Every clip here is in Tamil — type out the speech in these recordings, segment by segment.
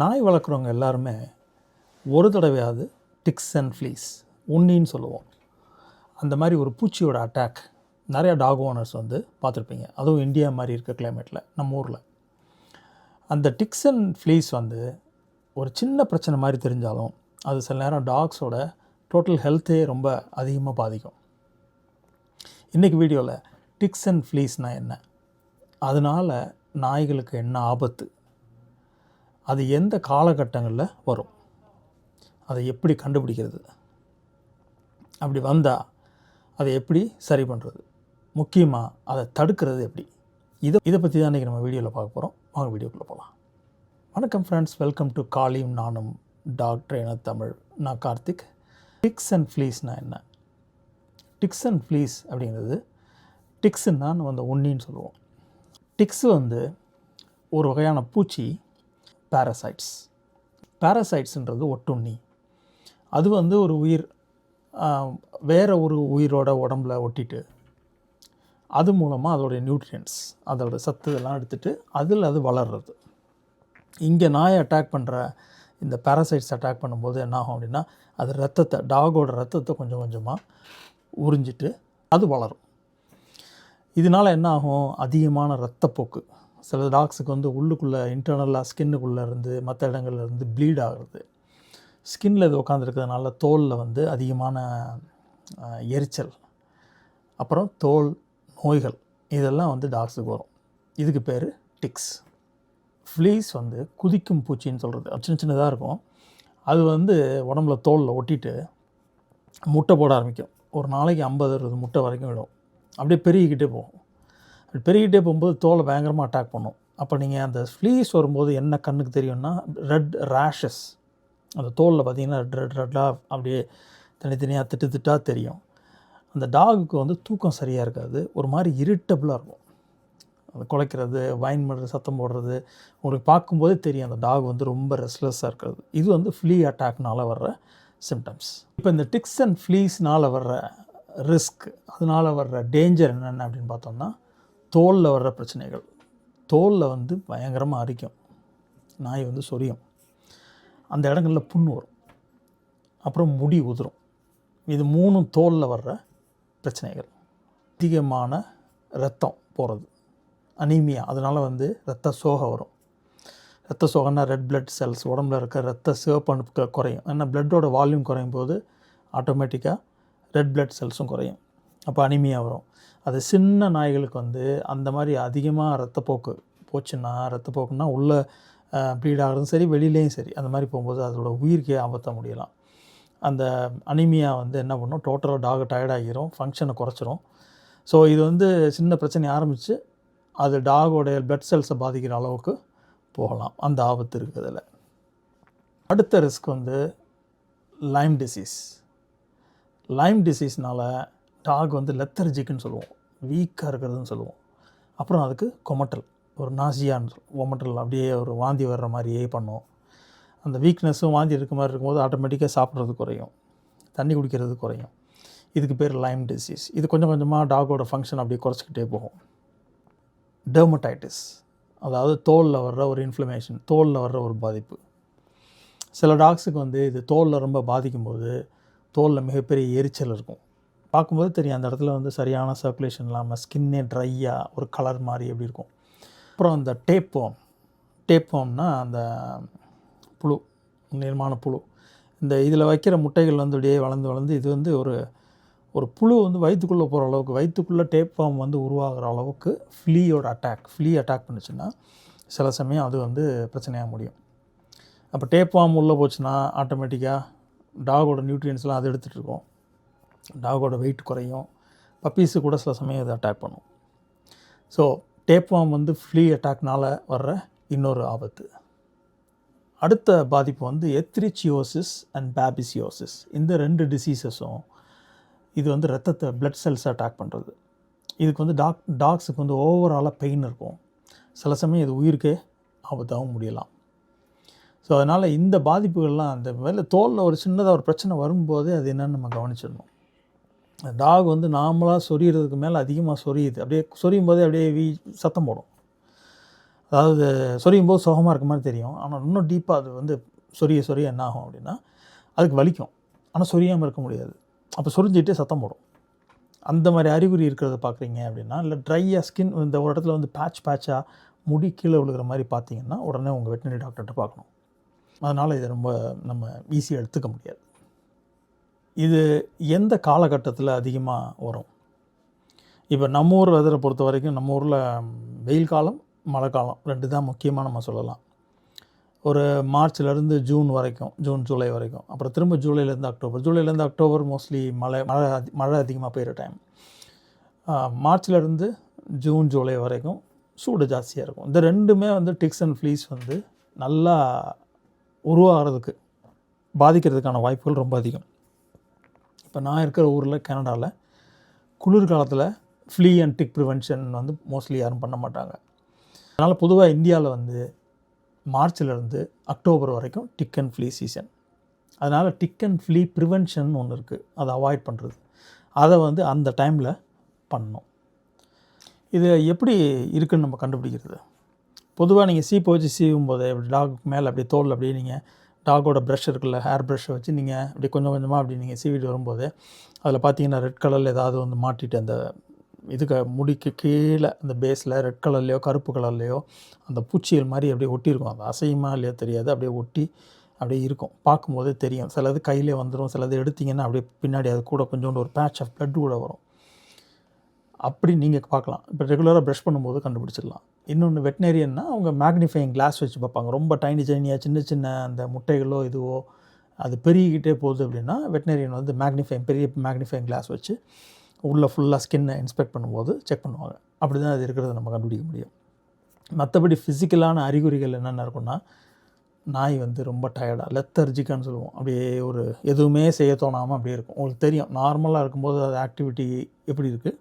நாய் வளர்க்குறவங்க எல்லாருமே ஒரு தடவையாவது டிக்ஸ் அண்ட் ஃப்ளீஸ் உண்ணின்னு சொல்லுவோம். அந்த மாதிரி ஒரு பூச்சியோட அட்டாக் நிறையா டாக் ஓனர்ஸ் வந்து பார்த்துருப்பீங்க. அதுவும் இந்தியா மாதிரி இருக்க கிளைமேட்டில் நம்ம ஊரில். அந்த டிக்ஸ் அண்ட் ஃப்ளீஸ் வந்து ஒரு சின்ன பிரச்சனை மாதிரி தெரிஞ்சாலும் அது சில நேரம் டாக்ஸோட டோட்டல் ஹெல்த்தே ரொம்ப அதிகமாக பாதிக்கும். இன்றைக்கி வீடியோவில் டிக்ஸ் அண்ட் ஃப்ளீஸ்னால் என்ன? அதனால் நாய்களுக்கு என்ன ஆபத்து? அது எந்த காலகட்டங்களில் வரும்? அதை எப்படி கண்டுபிடிக்கிறது? அப்படி வந்தால் அதை எப்படி சரி பண்ணுறது முக்கியமாக அதை தடுக்கிறது எப்படி? இதை இதை பற்றி தான் இன்றைக்கி நம்ம வீடியோவில் பார்க்க போகிறோம் வாங்க வீடியோக்குள்ளே போகலாம் வணக்கம் ஃப்ரெண்ட்ஸ் வெல்கம் டு காலியும் நானும் டாக் ட்ரெயினர் தமிழ். நான் கார்த்திக். டிக்ஸ் அண்ட் ஃப்ளீஸ்னால் என்ன? டிக்ஸ் அண்ட் ஃப்ளீஸ் அப்படிங்கிறது டிக்ஸுன்னா நம்ம அந்த உண்ணின்னு சொல்லுவோம். டிக்ஸ் வந்து ஒரு வகையான பூச்சி பேரசைட்ஸ் பேரசைட்ஸுன்றது ஒட்டுண்ணி. அது வந்து ஒரு உயிர் வேறு ஒரு உயிரோட உடம்புல ஒட்டிட்டு அது மூலமாக அதோடைய நியூட்ரியன்ஸ் அதோடய சத்து இதெல்லாம் எடுத்துகிட்டு அதில் அது வளர்றது. இங்கே நாயை அட்டாக் பண்ணுற இந்த பேரசைட்ஸ் அட்டாக் பண்ணும்போது என்ன ஆகும் அப்படின்னா அது ரத்தத்தை டாகோட ரத்தத்தை கொஞ்சம் கொஞ்சமாக உறிஞ்சிட்டு அது வளரும். இதனால் என்ன ஆகும்? அதிகமான ரத்தப்போக்கு. சில டாக்ஸுக்கு வந்து உள்ளுக்குள்ளே இன்டர்னலாக ஸ்கின்னுக்குள்ளே இருந்து மற்ற இடங்கள்ல இருந்து ப்ளீட் ஆகுறது. ஸ்கின்னில் இது உட்காந்துருக்கிறதுனால தோலில் வந்து அதிகமான எரிச்சல். அப்புறம் தோல் நோய்கள் இதெல்லாம் வந்து டாக்ஸுக்கு வரும். இதுக்கு பேர் டிக்ஸ் ஃப்ளீஸ் வந்து குதிக்கும் பூச்சின்னு சொல்கிறது சின்ன சின்னதாக இருக்கும். அது வந்து உடம்புல தோலில் ஒட்டிட்டு முட்டை போட ஆரம்பிக்கும். ஒரு நாளைக்கு ஐம்பது அறுபது முட்டை வரைக்கும் விடும் அப்படியே பெருகிக்கிட்டே போகும். அது பெருகிட்டே போகும்போது தோலை பயங்கரமாக அட்டாக் பண்ணும். அப்போ நீங்கள் அந்த ஃப்ளீஸ் வரும்போது என்ன கண்ணுக்கு தெரியும்னா ரெட் ரேஷஸ் அந்த தோலில் பார்த்தீங்கன்னா ரெட் ரெட் ரெட்டாக அப்படியே தனித்தனியாக திட்டு திட்டாக தெரியும். அந்த டாகுக்கு வந்து தூக்கம் சரியாக இருக்காது. ஒரு மாதிரி இரிட்டபிளாக இருக்கும். அது குலைக்கிறது வைன் பண்ணுறது சத்தம் போடுறது உங்களுக்கு பார்க்கும்போதே தெரியும் அந்த டாக் வந்து ரொம்ப ரெஸ்ட்லெஸ்ஸாக இருக்கிறது. இது வந்து ஃப்ளீ அட்டாக்னால் வர்ற சிம்டம்ஸ் இப்போ இந்த டிக்ஸ் அண்ட் ஃப்ளீஸ்னால் வர்ற ரிஸ்க் அதனால் வர்ற டேஞ்சர் என்னென்ன அப்படின்னு பார்த்தோம்னா தோலில் வர்ற பிரச்சனைகள். தோலில் வந்து பயங்கரமாக அரிக்கும். நாய் வந்து சொரியும். அந்த இடங்களில் புண் வரும். அப்புறம் முடி உதிரும். இது மூணும் தோலில் வர்ற பிரச்சனைகள். அதிகமான ரத்தம் போகிறது அனீமியா. அதனால் வந்து ரத்த சோகை வரும். ரத்த சோகன்னா ரெட் பிளட் செல்ஸ் உடம்புல இருக்க ரத்த சிவப்பணுக்கள் குறையும். ஏன்னா பிளட்டோட வால்யூம் குறையும் போது ஆட்டோமேட்டிக்காக ரெட் பிளட் செல்ஸும் குறையும். அப்போ அனிமியாக வரும். அது சின்ன நாய்களுக்கு வந்து அந்த மாதிரி அதிகமாக ரத்தப்போக்கு போச்சுன்னா ரத்தப்போக்குன்னா உள்ளே ப்ளீட் ஆகிறதும் சரி வெளியிலேயும் சரி அந்த மாதிரி போகும்போது அதோட உயிருக்கே ஆபத்த முடியலாம். அந்த அனிமியா வந்து என்ன பண்ணும் டோட்டலாக டாக் டயர்டாகிரும் ஃபங்க்ஷனை குறைச்சிரும். ஸோ இது வந்து சின்ன பிரச்சனை ஆரம்பித்து அது டாகோடைய பிளட் செல்ஸை பாதிக்கிற அளவுக்கு போகலாம். அந்த ஆபத்து இருக்குதுல அடுத்த ரிஸ்க் வந்து லைம் டிசீஸ் லைம் டிசீஸ்னால் டாக் வந்து லெத்தர்ஜிக்குன்னு சொல்லுவோம். வீக்காக இருக்கிறதுன்னு சொல்லுவோம். அப்புறம் அதுக்கு கொமட்டல் ஒரு நாசியான்னு கொமட்டல் அப்படியே ஒரு வாந்தி வர்ற மாதிரியே பண்ணும் அந்த வீக்னஸும் வாந்தி இருக்க மாதிரி இருக்கும்போது ஆட்டோமேட்டிக்காக சாப்பிட்றது குறையும். தண்ணி குடிக்கிறது குறையும். இதுக்கு பேர் லைம் டிசீஸ் இது கொஞ்சம் கொஞ்சமாக டாகோட ஃபங்க்ஷன் அப்படியே குறைச்சிக்கிட்டே போகும். டெர்மடைட்டிஸ் அதாவது தோலில் வர்ற ஒரு இன்ஃப்ளமேஷன் தோலில் வர்ற ஒரு பாதிப்பு. சில டாக்ஸுக்கு வந்து இது தோலில் ரொம்ப பாதிக்கும்போது தோலில் மிகப்பெரிய எரிச்சல் இருக்கும். பார்க்கும்போது தெரியும் அந்த இடத்துல வந்து சரியான சர்க்குலேஷன் இல்லாமல் ஸ்கின்னே ட்ரையாக ஒரு கலர் மாதிரி எப்படி இருக்கும். அப்புறம் அந்த டேப்போம் டேப்போம்னா அந்த புழு நிர்மாண புழு. இந்த இதில் வைக்கிற முட்டைகள் வந்து அப்படியே வளர்ந்து வளர்ந்து இது வந்து ஒரு ஒரு புழு வந்து வயிற்றுக்குள்ளே போகிற அளவுக்கு வயிற்றுக்குள்ளே டேப் ஃபார்ம் வந்து உருவாகிற அளவுக்கு ஃப்ளீயோட அட்டாக் ஃப்ளீ அட்டாக் பண்ணுச்சுன்னா சில சமயம் அது வந்து பிரச்சனையாக முடியும். அப்போ டேப் ஃபார்ம் உள்ளே போச்சுன்னா ஆட்டோமேட்டிக்காக டாகோட நியூட்ரியன்ஸ்லாம் அது எடுத்துகிட்டு இருக்கோம். டாகோட வெயிட் குறையும். பப்பீஸு கூட சில சமயம் இதை அட்டாக் பண்ணும். ஸோ டேப் ஃபார்ம் வந்து ஃப்ளீ அட்டாக்னால் வர்ற இன்னொரு ஆபத்து. அடுத்த பாதிப்பு வந்து எத்ரிச்சியோசிஸ் அண்ட் பேபிசியோசிஸ் இந்த ரெண்டு டிசீசஸும் இது வந்து ரத்தத்தை பிளட் செல்ஸ் அட்டாக் பண்ணுறது இதுக்கு வந்து டாக் டாக்ஸுக்கு வந்து ஓவராலாக பெயின் இருக்கும். சில சமயம் இது உயிருக்கே ஆபத்தாகவும் முடியலாம். ஸோ அதனால் இந்த பாதிப்புகள்லாம் அந்த வேலை தோலில் ஒரு சின்னதாக ஒரு பிரச்சனை வரும்போதே அது என்னென்னு நம்ம கவனிச்சிடணும். டாக் வந்து நார்மலாக சொரியறதுக்கு மேலே அதிகமாக சொரியுது. அப்படியே சொரியும் போதே அப்படியே வீ சத்தம் போடும். அதாவது சொரியும் போது சுகமாக இருக்க மாதிரி தெரியும். ஆனால் இன்னும் டீப்பாக அது வந்து சொரிய சொரிய என்ன ஆகும் அப்படின்னா அதுக்கு வலிக்கும். ஆனால் சொரியாமல் இருக்க முடியாது. அப்போ சொரிஞ்சிட்டே சத்தம் போடும். அந்த மாதிரி அறிகுறி இருக்கிறத பார்க்குறீங்க அப்படின்னா இல்லை ட்ரையாக ஸ்கின் இந்த ஒரு இடத்துல வந்து பேட்ச் பேட்சாக முடி கீழே விழுகிற மாதிரி பார்த்தீங்கன்னா உடனே உங்கள் வெட்டினரி டாக்டர்கிட்ட பார்க்கணும் அதனால் இதை ரொம்ப நம்ம ஈஸியாக எடுத்துக்க முடியாது. இது எந்த காலகட்டத்தில் அதிகமாக வரும்? இப்போ நம்ம ஊர் வெதரை பொறுத்த வரைக்கும் நம்ம ஊரில் வெயில் காலம் மழை காலம் ரெண்டு தான் முக்கியமாக நம்ம சொல்லலாம். ஒரு மார்ச்லேருந்து ஜூன் வரைக்கும் ஜூன் ஜூலை வரைக்கும். அப்புறம் திரும்ப ஜூலைலேருந்து அக்டோபர். ஜூலைலேருந்து அக்டோபர் மோஸ்ட்லி மழை மழை அதி- மழை அதிகமாக பெய்கிற டைம் மார்ச்லேருந்து ஜூன் ஜூலை வரைக்கும் சூடு ஜாஸ்தியாக இருக்கும். இந்த ரெண்டுமே வந்து டிக்ஸ் அண்ட் ஃப்ளீஸ் வந்து நல்லா உருவாகிறதுக்கு பாதிக்கிறதுக்கான வாய்ப்புகள் ரொம்ப அதிகம். இப்போ நான் இருக்கிற ஊரில் கனடாவில் குளிர்காலத்தில் ஃப்ளீ அண்ட் டிக் ப்ரிவென்ஷன் வந்து மோஸ்ட்லி யாரும் பண்ண மாட்டாங்க. அதனால் பொதுவாக இந்தியாவில் வந்து மார்ச்லேருந்து அக்டோபர் வரைக்கும் டிக் அண்ட் ஃப்ளீ சீசன் அதனால் டிக் அண்ட் ஃப்ளீ ப்ரிவென்ஷன் ஒன்று இருக்குது அதை அவாய்ட் பண்ணுறது அதை வந்து அந்த டைமில் பண்ணணும். இது எப்படி இருக்குதுன்னு நம்ம கண்டுபிடிக்கிறது? பொதுவாக நீங்கள் சீப்பை வச்சு சீவும் போது அப்படி டாக் மேலே அப்படியே தோல் அப்படியே நீங்கள் டாகோட ப்ரஷ் இருக்குல்ல ஹேர் ப்ரஷ்ஷை வச்சு நீங்கள் அப்படி கொஞ்சம் கொஞ்சமாக அப்படி நீங்கள் சீவிட்டு வரும்போது அதில் பார்த்தீங்கன்னா ரெட் கலரில் ஏதாவது வந்து மாட்டிட்டு அந்த இதுக்கு முடிக்கு கீழே அந்த பேஸில் ரெட் கலர்லேயோ கருப்பு கலர்லேயோ அந்த பூச்சிகள் மாதிரி அப்படியே ஒட்டியிருக்கும். அது அசையுமா இல்லையோ தெரியாது. அப்படியே ஒட்டி அப்படியே இருக்கும். பார்க்கும்போதே தெரியும். சிலது கையிலே வந்துடும் சிலது எடுத்திங்கன்னா அப்படியே பின்னாடி அது கூட கொஞ்சோண்டு ஒரு பேட்ச் ஆஃப் blood கூட வரும். அப்படி நீங்கள் பார்க்கலாம். இப்போ ரெகுலராக ப்ரஷ் பண்ணும்போது கண்டுபிடிச்சிடலாம். இன்னொன்று வெட்டினேரியன்னா அவங்க மேக்னிஃபைங் கிளாஸ் வச்சு பார்ப்பாங்க. ரொம்ப டைனி டைனியாக சின்ன சின்ன அந்த முட்டைகளோ இதுவோ அது பெருகிக்கிட்டே போகுது அப்படின்னா வெட்டினேரியன் வந்து மேக்னிஃபைங் பெரிய மேக்னிஃபைங் கிளாஸ் வச்சு உள்ளே ஃபுல்லாக ஸ்கின்னை இன்ஸ்பெக்ட் பண்ணும்போது செக் பண்ணுவாங்க. அப்படி தான் அது இருக்கிறத நம்ம கண்டுபிடிக்க முடியும். மற்றபடி ஃபிசிக்கலான அறிகுறிகள் என்னென்ன இருக்குன்னா நாய் வந்து ரொம்ப டயர்டாக லெத்தர்ஜிக்கான்னு சொல்லுவோம். அப்படியே ஒரு எதுவுமே செய்ய தோணாமல் அப்படியே இருக்கும். உங்களுக்கு தெரியும் நார்மலாக இருக்கும்போது அது ஆக்டிவிட்டி எப்படி இருக்குது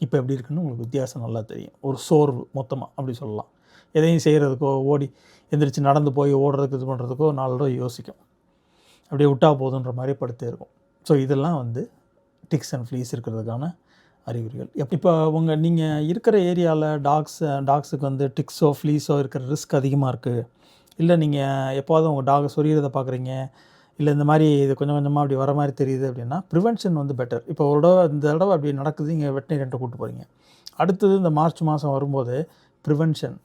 இப்போ எப்படி இருக்குன்னு உங்களுக்கு வித்தியாசம் நல்லா தெரியும். ஒரு சோர்வு மொத்தமாக அப்படி சொல்லலாம். எதையும் செய்கிறதுக்கோ ஓடி எந்திரிச்சு நடந்து போய் ஓடுறதுக்கு இது பண்ணுறதுக்கோ நாலு தடவை யோசிக்கும். அப்படியே விட்டா போதுன்ற மாதிரி படுத்தே இருக்கும். ஸோ இதெல்லாம் வந்து டிக்ஸ் அண்ட் ஃப்ளீஸ் இருக்கிறதுக்கான அறிகுறிகள். இப்போ உங்கள் நீங்கள் இருக்கிற ஏரியாவில் டாக்ஸ் டாக்ஸுக்கு வந்து டிக்ஸோ ஃப்ளீஸோ இருக்கிற ரிஸ்க் அதிகமாக இருக்குது இல்லை நீங்கள் எப்போதும் உங்கள் டாகை சொரியறதை பார்க்குறீங்க. இல்லை இந்த மாதிரி இது கொஞ்சம் கொஞ்சமாக அப்படி வர மாதிரி தெரியுது அப்படின்னா ப்ரிவென்ஷன் வந்து பெட்டர் இப்போ ஒரு தடவை இந்த தடவை அப்படி நடக்குது இங்கே வெட்டினரிட்ட கூப்பிட்டு போகிறீங்க அடுத்தது இந்த மார்ச் மாதம் வரும்போது ப்ரிவென்ஷன்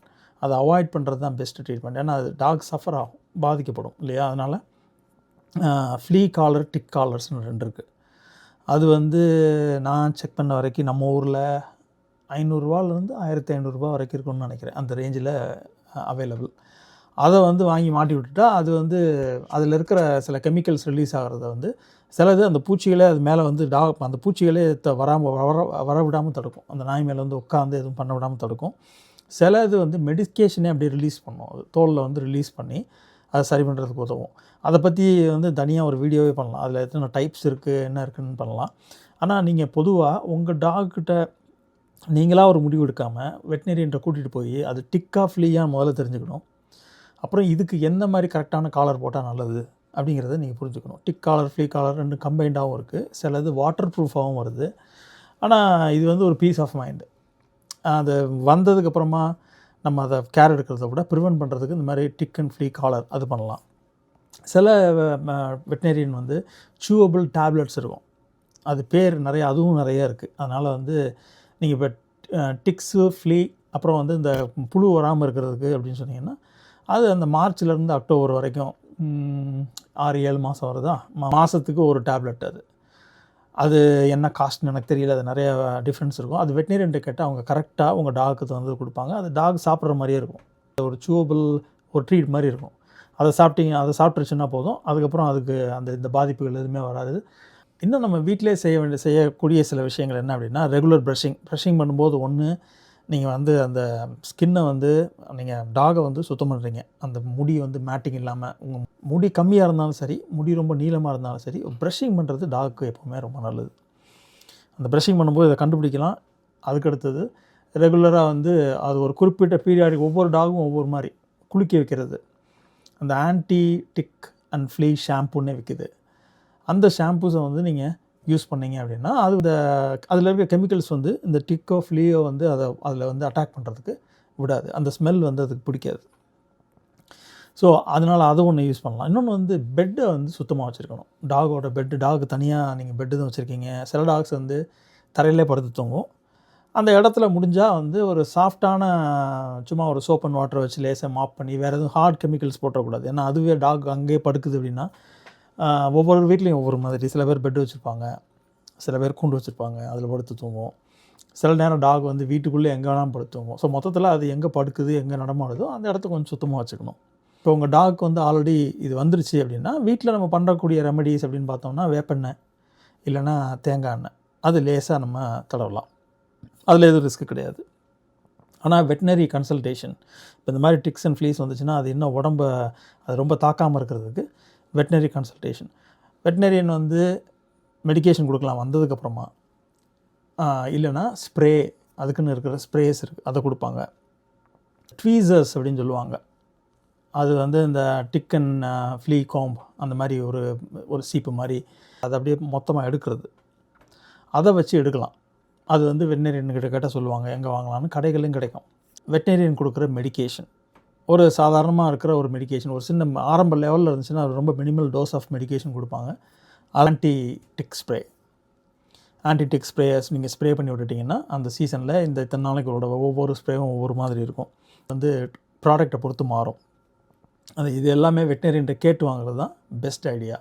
அதை அவாய்ட் பண்ணுறது தான் பெஸ்ட்டு ட்ரீட்மெண்ட் ஏன்னா அது டாக் சஃபர் ஆகும் பாதிக்கப்படும் இல்லையா? அதனால் ஃப்ளீ காலர் டிக் காலர்ஸ்னு ரெண்டு இருக்குது அது வந்து நான் செக் பண்ண வரைக்கும் நம்ம ஊரில் ஐநூறுரூவாலேருந்து ஆயிரத்தி ஐநூறுரூபா வரைக்கும் இருக்கும்னு நினைக்கிறேன். அந்த ரேஞ்சில் அவைலபிள் அதை வந்து வாங்கி மாட்டி விட்டுட்டா அது வந்து அதில் இருக்கிற சில கெமிக்கல்ஸ் ரிலீஸ் ஆகிறத வந்து சிலது அந்த பூச்சிகளே அது மேலே வந்து டா அந்த பூச்சிகளே த வராமல் வர வர விடாமல் தடுக்கும். அந்த நாய் மேலே வந்து உட்காந்து எதுவும் பண்ண விடாமல் தடுக்கும். சில இது வந்து மெடிக்கேஷனே அப்படியே ரிலீஸ் பண்ணும். அது தோலில் வந்து ரிலீஸ் பண்ணி அதை சரி பண்ணுறதுக்கு உதவும். அதை பற்றி வந்து தனியாக ஒரு வீடியோவே பண்ணலாம். அதில் எத்தனை டைப்ஸ் இருக்குது என்ன இருக்குன்னு பண்ணலாம். ஆனால் நீங்கள் பொதுவாக உங்கள் டாக்கிட்ட நீங்களாக ஒரு முடிவு எடுக்காமல் வெட்டினரியன்ட்ட கூட்டிகிட்டு போய் அது டிக்கா ஃப்ளீயாக முதல்ல தெரிஞ்சுக்கணும். அப்புறம் இதுக்கு எந்த மாதிரி கரெக்டான காலர் போட்டால் நல்லது அப்படிங்கிறத நீங்கள் புரிஞ்சுக்கணும். டிக் காலர் ஃப்ளீ காலர் ரெண்டு கம்பைண்டாகவும் இருக்குது சிலது வாட்டர் ப்ரூஃபாகவும் வருது. ஆனால் இது வந்து ஒரு பீஸ் ஆஃப் மைண்டு அது வந்ததுக்கப்புறமா நம்ம அதை கேர் எடுக்கிறத விட ப்ரிவென்ட் பண்ணுறதுக்கு இந்த மாதிரி டிக் அண்ட் ஃப்ளீ காலர் அது பண்ணலாம். சில வெட்டினரியன் வந்து சூவபிள் டேப்லெட்ஸ் இருக்கும். அது பேர் நிறைய அதுவும் நிறைய இருக்குது அதனால் வந்து நீங்கள் இப்போ டிக்ஸு ஃப்ளீ அப்புறம் வந்து இந்த புழு வராமல் இருக்கிறதுக்கு அப்படின்னு சொன்னீங்கன்னா அது அந்த மார்ச்லேருந்து அக்டோபர் வரைக்கும் ஆறு ஏழு மாதம் வருதா? மா- மாதத்துக்கு ஒரு டேப்லெட் அது. அது என்ன காஸ்ட்னு எனக்கு தெரியல அது நிறைய டிஃப்ரென்ஸ் இருக்கும். அது வெட்டினரியன்ட்டு கேட்டால் அவங்க கரெக்டாக உங்கள் டாக்கு வந்து கொடுப்பாங்க. அது டாக் சாப்பிட்ற மாதிரியே இருக்கும். ஒரு சூவபிள் ஒரு ட்ரீட் மாதிரி இருக்கும். அதை சாப்பிட்டீங்க அதை சாப்பிட்ருச்சுன்னா போதும். அதுக்கப்புறம் அதுக்கு அந்த இந்த பாதிப்புகள் எதுவுமே வராது. இன்னும் நம்ம வீட்டிலே செய்ய வேண்டிய செய்யக்கூடிய சில விஷயங்கள் என்ன அப்படின்னா ரெகுலர் ப்ரஷிங் ப்ரஷிங் பண்ணும்போது ஒன்று நீங்கள் வந்து அந்த ஸ்கின்னை வந்து நீங்கள் டாகை வந்து சுத்தம் பண்ணுறீங்க அந்த முடி வந்து மேட்டிங் இல்லாமல் உங்கள் முடி கம்மியாக இருந்தாலும் சரி முடி ரொம்ப நீளமாக இருந்தாலும் சரி ப்ரஷிங் பண்ணுறது டாக்கு எப்போவுமே ரொம்ப நல்லது. அந்த ப்ரஷிங் பண்ணும்போது இதை கண்டுபிடிக்கலாம். அதுக்கடுத்தது ரெகுலராக வந்து அது ஒரு குறிப்பிட்ட பீரியாடிக் ஒவ்வொரு டாகும் ஒவ்வொரு மாதிரி குளிக்க வைக்கிறது. அந்த ஆன்டி டிக் அண்ட் ஃப்ளீ ஷாம்புன்னே விற்கிது அந்த ஷாம்பூஸை வந்து நீங்கள் யூஸ் பண்ணீங்க அப்படின்னா அது இந்த அதில் இருக்க கெமிக்கல்ஸ் வந்து இந்த டிக்கோ ஃப்ளீயோ வந்து அதை அதில் வந்து அட்டாக் பண்ணுறதுக்கு விடாது. அந்த ஸ்மெல் வந்து அதுக்கு பிடிக்காது. ஸோ அதனால் அது ஒன்று யூஸ் பண்ணலாம். இன்னொன்று வந்து பெட்டை வந்து சுத்தமாக வச்சுருக்கணும். டாகோட பெட்டு டாக் தனியாக நீங்கள் பெட்டு தான் வச்சுருக்கீங்க. சில டாக்ஸ் வந்து தரையிலே படுத்து தூங்கும். அந்த இடத்துல முடிஞ்சால் வந்து ஒரு சாஃப்டான சும்மா ஒரு சோப் அண்ட் வாட்டரை வச்சு லேசாக மாப் பண்ணி வேறு எதுவும் ஹார்ட் கெமிக்கல்ஸ் போட்டக்கூடாது ஏன்னா அதுவே டாக் அங்கேயே படுக்குது அப்படின்னா ஒவ்வொரு வீட்லேயும் ஒவ்வொரு மாதிரி. சில பேர் பெட் வச்சுருப்பாங்க. சில பேர் கூண்டு வச்சுருப்பாங்க. அதில் படுத்து தூங்கும் சில நேரம் டாக் வந்து வீட்டுக்குள்ளே எங்கே வேணாலும் படுத்துவோம் ஸோ மொத்தத்தில் அது எங்கே படுக்குது எங்கே நடமாடுதோ அந்த இடத்த கொஞ்சம் சுத்தமாக வச்சுக்கணும். இப்போ உங்கள் டாக் வந்து ஆல்ரெடி இது வந்துருச்சு அப்படின்னா வீட்டில் நம்ம பண்ணக்கூடிய ரெமடிஸ் அப்படின்னு பார்த்தோம்னா வேப்பெண்ணெய் இல்லைன்னா தேங்காய் எண்ணெய். அது லேசாக நம்ம தடவலாம். அதில் எதுவும் ரிஸ்க் கிடையாது. ஆனால் வெட்டினரி கன்சல்டேஷன் இப்போ இந்த மாதிரி டிக்ஸ் அண்ட் ஃப்ளீஸ் வந்துச்சுன்னா அது இன்னும் உடம்ப அது ரொம்ப தாக்காமல் இருக்கிறதுக்கு வெட்டினரி கன்சல்டேஷன் வெட்டினரியன் வந்து மெடிக்கேஷன் கொடுக்கலாம் வந்ததுக்கப்புறமா. இல்லைன்னா ஸ்ப்ரே அதுக்குன்னு இருக்கிற ஸ்ப்ரேஸ் இருக்குது அதை கொடுப்பாங்க. ட்வீசர்ஸ் அப்படின்னு சொல்லுவாங்க. அது வந்து இந்த டிக்கன் ஃப்ளீ காம்ப் அந்த மாதிரி ஒரு ஒரு சீப்பு மாதிரி அதை அப்படியே மொத்தமாக எடுக்கிறது. அதை வச்சு எடுக்கலாம். அது வந்து வெட்டினரியன் கிட்ட கேட்டால் சொல்லுவாங்க எங்கே வாங்கலாம்னு? கடைகளையும் கிடைக்கும். வெட்டினரியன் கொடுக்குற மெடிக்கேஷன் ஒரு சாதாரணமாக இருக்கிற ஒரு மெடிகேஷன் ஒரு சின்ன ஆரம்ப லெவலில் இருந்துச்சுன்னா ரொம்ப மினிமல் டோஸ் ஆஃப் மெடிகேஷன் கொடுப்பாங்க. Anti tick spray anti tick sprayers நீங்கள் ஸ்ப்ரே பண்ணி விட்டுட்டிங்கன்னா அந்த சீசனில் இந்த இத்தனை நாளைக்குள்ளோட ஒவ்வொரு ஸ்ப்ரேவும் ஒவ்வொரு மாதிரி இருக்கும். வந்து ப்ராடக்டை பொறுத்து மாறும். அது இது எல்லாமே வெட்டினரின்ட்ட கேட்டு வாங்குறது தான் பெஸ்ட் ஐடியா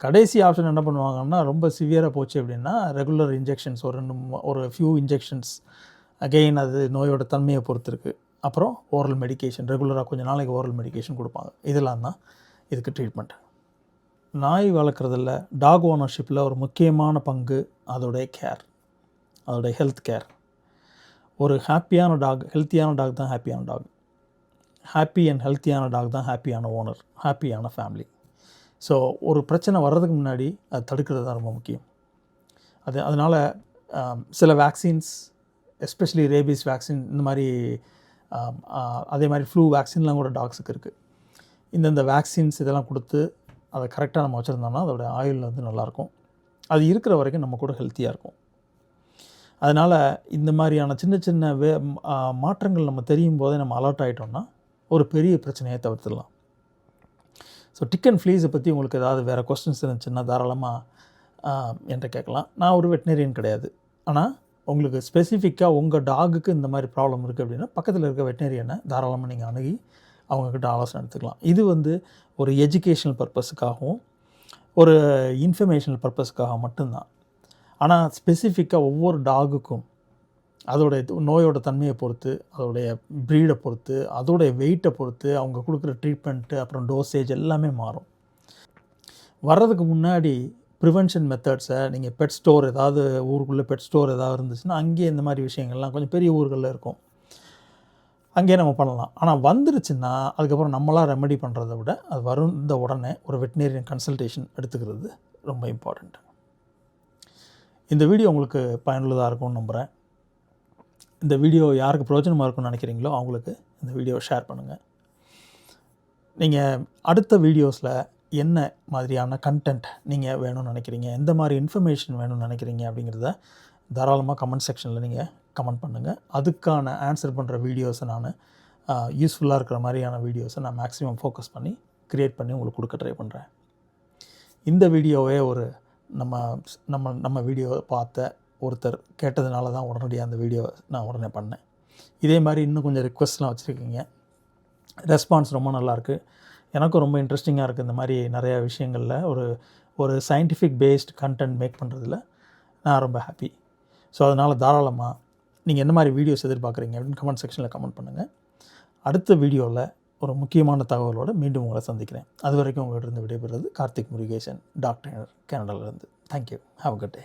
கடைசி ஆப்ஷன் என்ன பண்ணுவாங்கன்னா ரொம்ப சிவியராக போச்சு அப்படின்னா ரெகுலர் இன்ஜெக்ஷன்ஸ் ஒரு ரெண்டு ஒரு ஃபியூ இன்ஜெக்ஷன்ஸ் அகெயின் அது நோயோட தன்மையை பொறுத்து இருக்குது அப்புறம் ஓரல் மெடிகேஷன் ரெகுலராக கொஞ்சம் நாளைக்கு ஓரல் மெடிகேஷன் கொடுப்பாங்க. இதெல்லாம் தான் இதுக்கு ட்ரீட்மெண்ட் நாய் வளர்க்குறதில் டாக் ஓனர்ஷிப்பில் ஒரு முக்கியமான பங்கு அதோடைய கேர் அதோடைய ஹெல்த் கேர் ஒரு ஹாப்பியான டாக் ஹெல்த்தியான டாக் தான் ஹாப்பியான டாக் ஹாப்பி அண்ட் ஹெல்த்தியான டாக் தான் ஹாப்பியான ஓனர் ஹாப்பியான ஃபேமிலி ஸோ ஒரு பிரச்சனை வர்றதுக்கு முன்னாடி அது தடுக்கிறது தான் ரொம்ப முக்கியம். அது அதனால் சில வேக்சின்ஸ் எஸ்பெஷலி ரேபீஸ் வேக்சின் இந்த மாதிரி அதே மாதிரி ஃப்ளூ வேக்சின்லாம் கூட டாக்ஸுக்கு இருக்குது இந்தந்த வேக்சின்ஸ் இதெல்லாம் கொடுத்து அதை கரெக்டாக நம்ம வச்சுருந்தோம்னா அதோட ஆயுள் வந்து நல்லாயிருக்கும். அது இருக்கிற வரைக்கும் நம்ம கூட ஹெல்த்தியாக இருக்கும். அதனால் இந்த மாதிரியான சின்ன சின்ன வே மாற்றங்கள் நம்ம தெரியும் போதே நம்ம அலர்ட் ஆகிட்டோம்னா ஒரு பெரிய பிரச்சனையை தவிர்த்துடலாம். ஸோ டிக் அண்ட் ஃப்ளீஸை பற்றி உங்களுக்கு ஏதாவது வேறு கொஸ்டின்ஸ் இருந்துச்சுன்னா தாராளமாக என்கிட்ட கேட்கலாம். நான் ஒரு வெட்டினரியன் கிடையாது. ஆனால் உங்களுக்கு ஸ்பெசிஃபிக்காக உங்கள் டாகுக்கு இந்த மாதிரி ப்ராப்ளம் இருக்குது அப்படின்னா பக்கத்தில் இருக்க வெட்டினரியனை தாராளமாக நீங்கள் அணுகி அவங்கக்கிட்ட ஆலோசனை எடுத்துக்கலாம். இது வந்து ஒரு எஜுகேஷனல் பர்பஸுக்காகவும் ஒரு இன்ஃபர்மேஷனல் பர்பஸுக்காக மட்டும்தான். ஆனால் ஸ்பெசிஃபிக்காக ஒவ்வொரு டாகுக்கும் அதோடைய நோயோட தன்மையை பொறுத்து அதோடைய ப்ரீடை பொறுத்து அதோடைய வெயிட்டை பொறுத்து அவங்க கொடுக்குற ட்ரீட்மெண்ட்டு அப்புறம் டோசேஜ் எல்லாமே மாறும். வர்றதுக்கு முன்னாடி ப்ரிவென்ஷன் மெத்தட்ஸை நீங்கள் பெட் ஸ்டோர் ஏதாவது ஊருக்குள்ளே பெட் ஸ்டோர் ஏதாவது இருந்துச்சுன்னா அங்கேயே இந்த மாதிரி விஷயங்கள்லாம் கொஞ்சம் பெரிய ஊர்களில் இருக்கும். அங்கேயே நம்ம பண்ணலாம். ஆனால் வந்துருச்சுன்னா அதுக்கப்புறம் நம்மளாக ரெமெடி பண்ணுறத விட அது வந்த உடனே ஒரு வெட்டினேரியன் கன்சல்டேஷன் எடுத்துக்கிறது ரொம்ப இம்பார்ட்டண்ட் இந்த வீடியோ உங்களுக்கு பயனுள்ளதாக இருக்கும்னு நம்புகிறேன் இந்த வீடியோ யாருக்கு பிரயோஜனமாக இருக்கும்னு நினைக்கிறீங்களோ அவங்களுக்கு இந்த வீடியோவை ஷேர் பண்ணுங்கள் நீங்கள் அடுத்த வீடியோஸில் என்ன மாதிரியான கண்டென்ட் நீங்கள் வேணும்னு நினைக்கிறீங்க? எந்த மாதிரி இன்ஃபர்மேஷன் வேணும்னு நினைக்கிறீங்க? அப்படிங்கிறத தாராளமாக கமெண்ட் செக்ஷனில் நீங்கள் கமெண்ட் பண்ணுங்கள் அதுக்கான ஆன்சர் பண்ணுற வீடியோஸை நான் யூஸ்ஃபுல்லாக இருக்கிற மாதிரியான வீடியோஸை நான் மேக்ஸிமம் ஃபோக்கஸ் பண்ணி க்ரியேட் பண்ணி உங்களுக்கு கொடுக்க ட்ரை பண்ணுறேன் இந்த வீடியோவே ஒரு நம்ம நம்ம நம்ம வீடியோ பார்த்த ஒருத்தர் கேட்டதுனால தான் உடனடியாக அந்த வீடியோ நான் உடனே பண்ணேன். இதே மாதிரி இன்னும் கொஞ்சம் ரிக்வஸ்ட்லாம் வச்சுருக்கீங்க. ரெஸ்பான்ஸ் ரொம்ப நல்லாயிருக்கு எனக்கும் ரொம்ப இன்ட்ரெஸ்டிங்காக இருக்குது இந்த மாதிரி நிறையா விஷயங்களில் ஒரு ஒரு சயின்டிஃபிக் பேஸ்ட் கண்டென்ட் மேக் பண்ணுறதுல நான் ரொம்ப ஹாப்பி ஸோ அதனால் தாராளமாக நீங்கள் என்ன மாதிரி வீடியோஸ் எதிர்பார்க்குறீங்க அப்படின்னு கமெண்ட் செக்ஷனில் கமெண்ட் பண்ணுங்கள் அடுத்த வீடியோவில் ஒரு முக்கியமான தகவலோடு மீண்டும் உங்களை சந்திக்கிறேன் அது வரைக்கும் உங்கள்கிட்ட இருந்து விடைபெறுறது Karthik Murugesan doctor கனடாவிலேருந்து thank you have good day